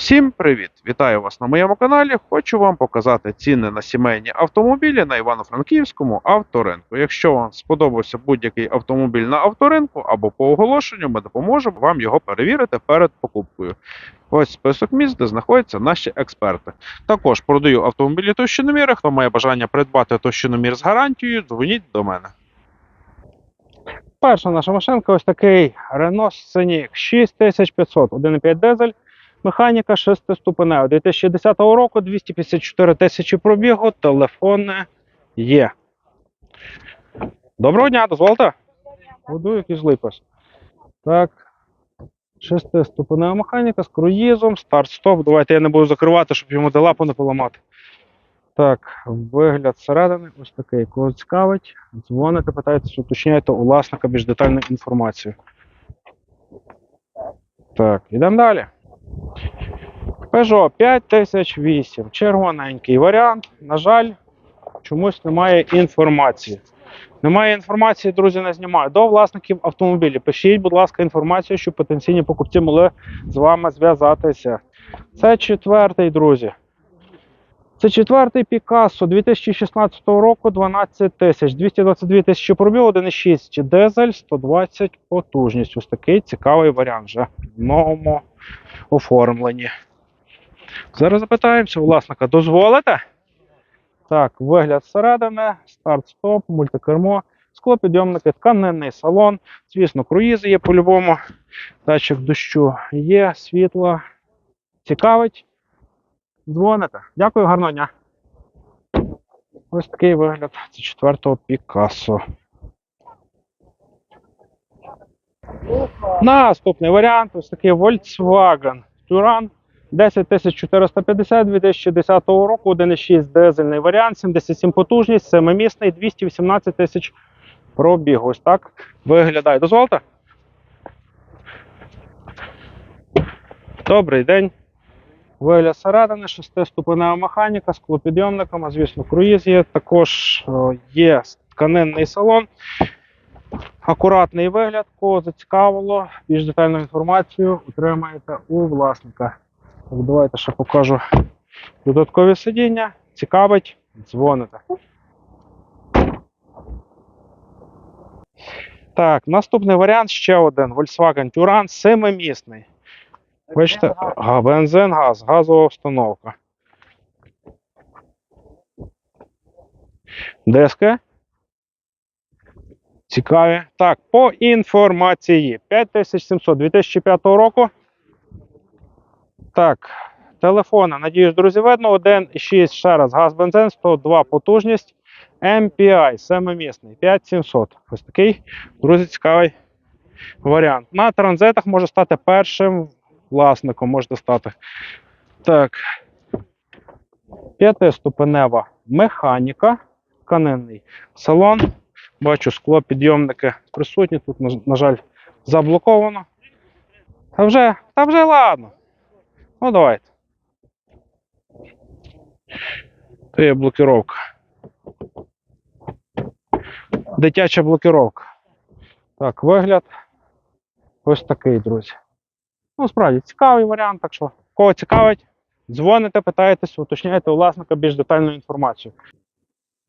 Всім привіт! Вітаю вас на моєму каналі. Хочу вам показати ціни на сімейні автомобілі на Івано-Франківському авторинку. Якщо вам сподобався будь-який автомобіль на авторинку або по оголошенню, ми допоможемо вам його перевірити перед покупкою. Ось список місць, де знаходяться наші експерти. Також продаю автомобілі товщиноміри. Хто має бажання придбати товщиномір з гарантією, дзвоніть до мене. Перша наша машинка ось такий Renault Scenic 6500, 1,5 дизель, механіка 6-ступенева. 2010 року 254 тисячі пробігу, телефони є. Доброго дня, дозвольте. Буду якийсь липас. Так. 6-ступенева механіка з круїзом, старт-стоп. Давайте я не буду закривати, щоб йому лапу не поламати. Так, вигляд зсередини ось такий. Кого цікавить, дзвоните, питаєтесь, уточняєте у власника більш детальну інформацію. Так, йдемо далі. Peugeot 5008. Червоненький варіант. На жаль, чомусь немає інформації. Немає інформації, друзі, не знімаю. До власників автомобілів. Пишіть, будь ласка, інформацію, щоб потенційні покупці могли з вами зв'язатися. Це четвертий, друзі. Це четвертий Picasso 2016 року 12 тисяч, 222 тисячі пробіг, 1,6 дизель, 120 потужність. Ось такий цікавий варіант вже в новому оформленні. Зараз запитаємося власника, дозволите? Так, вигляд зсередини, старт-стоп, мультикермо, склопідйомники, тканинний салон. Звісно, круїзи є по-любому. Датчик дощу є, світло. Цікавить. Дзвоните. Дякую, гарного дня. Ось такий вигляд. Це четвертого Пікассо. Наступний варіант ось такий Volkswagen Touran 10450 2010 року, 1,6 дизельний варіант, 77 потужність, семимісний, 218 тисяч пробігу. Ось так виглядає. Дозвольте? Добрий день. Вигляд середини, шестиступенева механіка з склопідйомником, а звісно, круїз є. Також є тканинний салон. Акуратний вигляд, кого зацікавило, більш детальну інформацію отримаєте у власника. Так, давайте ще покажу додаткові сидіння. Цікавить, дзвоните. Так, наступний варіант ще один. Volkswagen Touran семимісний. Бачите, бензин, газ, газова установка. Диски. Цікаві. Так, по інформації. 5700 2005 року. Так, телефона, надіюсь, друзі, видно. 1,6 ще раз газ, бензин, 102 потужність. MPI, семимісний, 5700. Ось такий, друзі, цікавий варіант. На транзитах може стати першим власником можете стати. Так. П'ятиступенева механіка, тканинний салон. Бачу, скло підйомники присутні. Тут, на, жаль, заблоковано. Та вже, та вже ладно. Ну, давайте. Це є блокировка. Дитяча блокировка. Так, вигляд. Ось такий, друзі. Ну, справді цікавий варіант, так що кого цікавить, дзвоните, питаєтесь, уточняєте у власника більш детальну інформацію.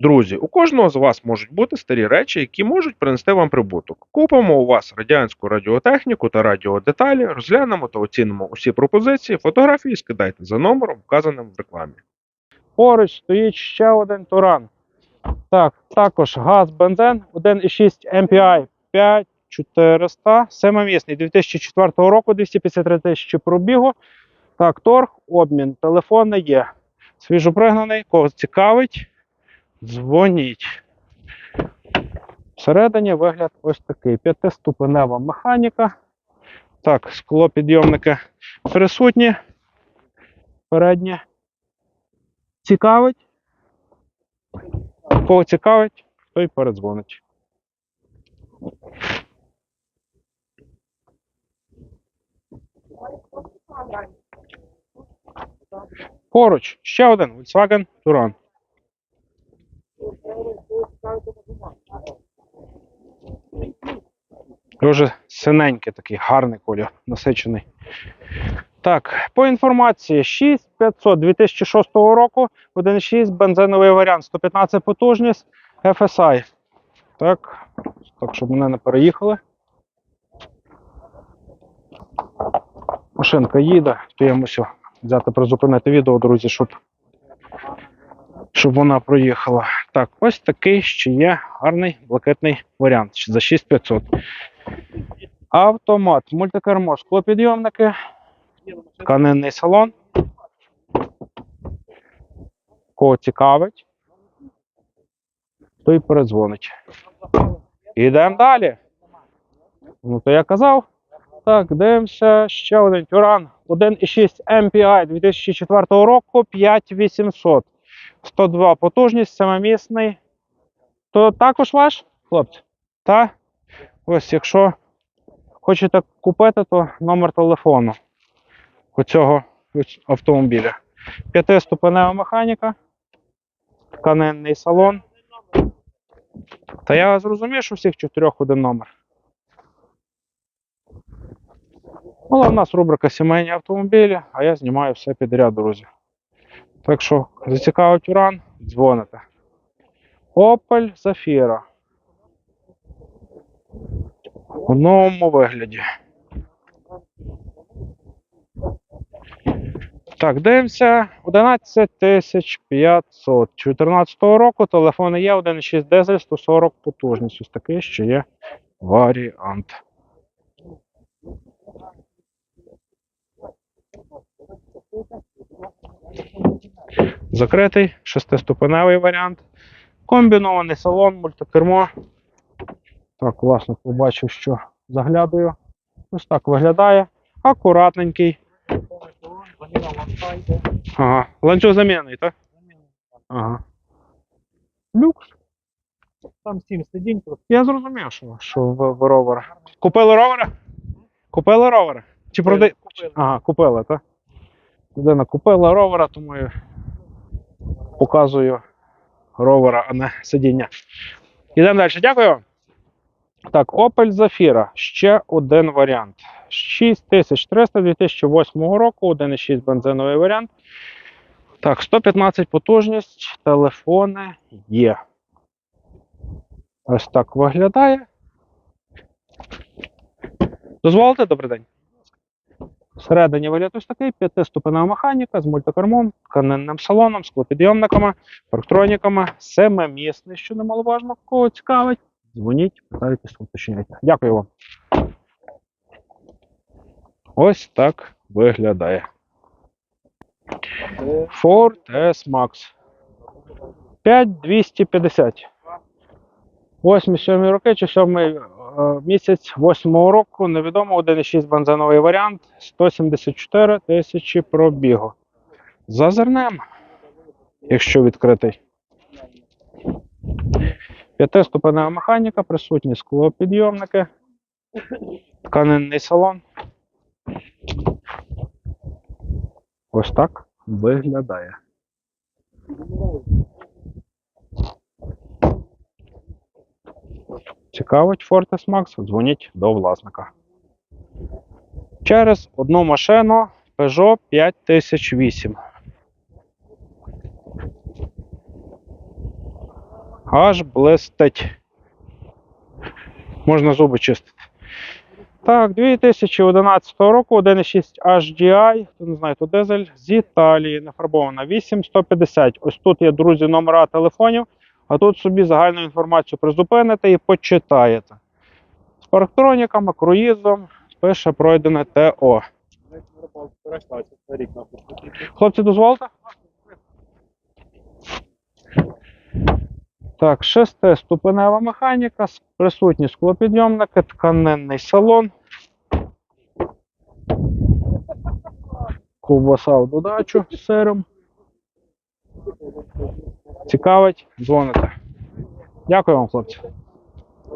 Друзі, у кожного з вас можуть бути старі речі, які можуть принести вам прибуток. Купимо у вас радянську радіотехніку та радіодеталі, розглянемо та оцінимо усі пропозиції, фотографії скидайте за номером, вказаним в рекламі. Поруч стоїть ще один туран. Так, також газ, бензин, 1,6 MPI 5400, семимісний 2004 року, 253 тисячі пробігу. Так, торг, обмін, телефони є. Свіжопригнаний, кого цікавить, дзвоніть. Всередині вигляд ось такий. П'ятиступенева механіка. Так, склопідйомники присутні. Передні. Цікавить. Кого цікавить, той передзвонить. Поруч ще один Volkswagen Touran. Дуже синенький такий гарний колір, насичений. Так, по інформації 6500 2006 року, 1.6 бензиновий варіант, 115 потужність, FSI. Так, так, щоб мене не переїхали. Машинка їде, то я мусив взяти призупинити відео, друзі, щоб, щоб вона проїхала. Так, ось такий ще є гарний блакитний варіант за 6500. Автомат, мультикермо, склопідйомники, тканинний салон. Кого цікавить, той передзвонить. Ідемо далі. Ну, то я казав. Так, дивимося. Ще один Тюран 1,6 MPI 2004 року 5800. 102 потужність, самомісний. То також ваш, хлопці? Та? Ось, якщо хочете купити, то номер телефону оцього ось автомобіля. П'ятиступенева механіка, тканинний салон. Та я зрозумів, що всіх чотирьох один номер. Але в нас рубрика сімейні автомобілі, а я знімаю все підряд, друзі. Так що зацікавить уран, дзвоните. Opel Zafira. У новому вигляді. Так, дивимося. 11500. 14 року телефон є 1,6 дизель 140 потужність. Ось такий ще є варіант. Закритий шестиступеневий варіант. Комбінований салон, мультикермо. Так, власне, побачив, що заглядаю. Ось так виглядає. Акуратненький. Ага. Ланцюг замінений, так? Ага. Люкс. Там сім сидінь, просто Я зрозумів, що, що в, в ровера. Купили ровера? Купили ровера? Чи продай... купили. Ага, купили, так? Людина купила ровера, тому я показую ровера, а не сидіння. Йдемо далі. Дякую. Так, Opel Zafira. Ще один варіант. 6300 2008 року, 1,6 бензиновий варіант. Так, 115 потужність, телефони є. Ось так виглядає. Дозволите, добрий день. Всередині вигляд ось такий п'ятиступенева механіка з мультикермом, тканинним салоном, склопідйомниками, парктроніками, семимісний, що немаловажно, кого цікавить. Дзвоніть, питайтесь, уточняйте. Дякую вам. Ось так виглядає. Ford S-Max. 5250. 8-7 роки чи 7 е, місяць 8 року, невідомо 1,6 бензиновий варіант, 174 тисячі пробігу. Зазирнем, якщо відкритий. П'ятиступенева механіка, присутні склопідйомники, тканинний салон. Ось так виглядає. Цікавить Fortis Max, дзвоніть до власника. Через одну машину Peugeot 5008. Аж блистить. Можна зуби чистити. Так, 2011 року 1,6 HDI, хто не знає, то дизель з Італії, нафарбована 8150. Ось тут є, друзі, номера телефонів, а тут собі загальну інформацію призупините і почитаєте. З парктроніками, круїзом, пише пройдене ТО. Хлопці, дозволите? Так, шестиступенева механіка, с- присутні склопідйомники, тканинний салон. Ковбаса в додачу з сиром. Цікавить, дзвоните. Дякую вам, хлопці.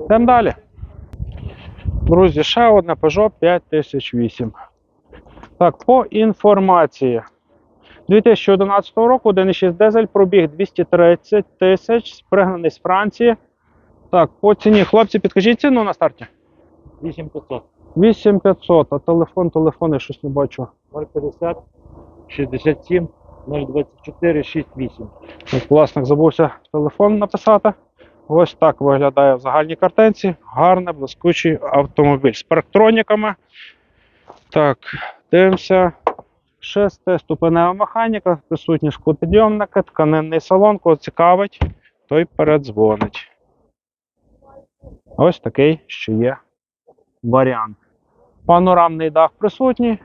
Йдемо далі. Друзі, ще одне Peugeot 5008. Так, по інформації. 2011 року 1,6 дизель пробіг 230 тисяч, спригнаний з Франції. Так, по ціні, хлопці, підкажіть ціну на старті. 8500. 8500, а телефон, телефон, я щось не бачу. 050 67 024 68. От власник забувся телефон написати. Ось так виглядає в загальній картинці. Гарний блискучий автомобіль з парктроніками. Так, дивимося. Шестиступенева механіка, присутні склопідйомники, тканинний салон, кого цікавить, той передзвонить. Ось такий, що є варіант. Панорамний дах присутній.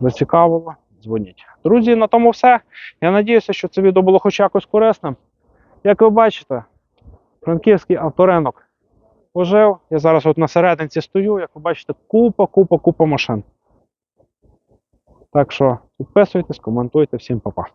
Зацікавило, дзвоніть. Друзі, на тому все. Я надіюся, що це відео було хоч якось корисним. Як ви бачите, франківський авторинок ожив. Я зараз от на серединці стою, як ви бачите, купа, купа, купа машин. Так що підписуйтесь, коментуйте, всім па-па.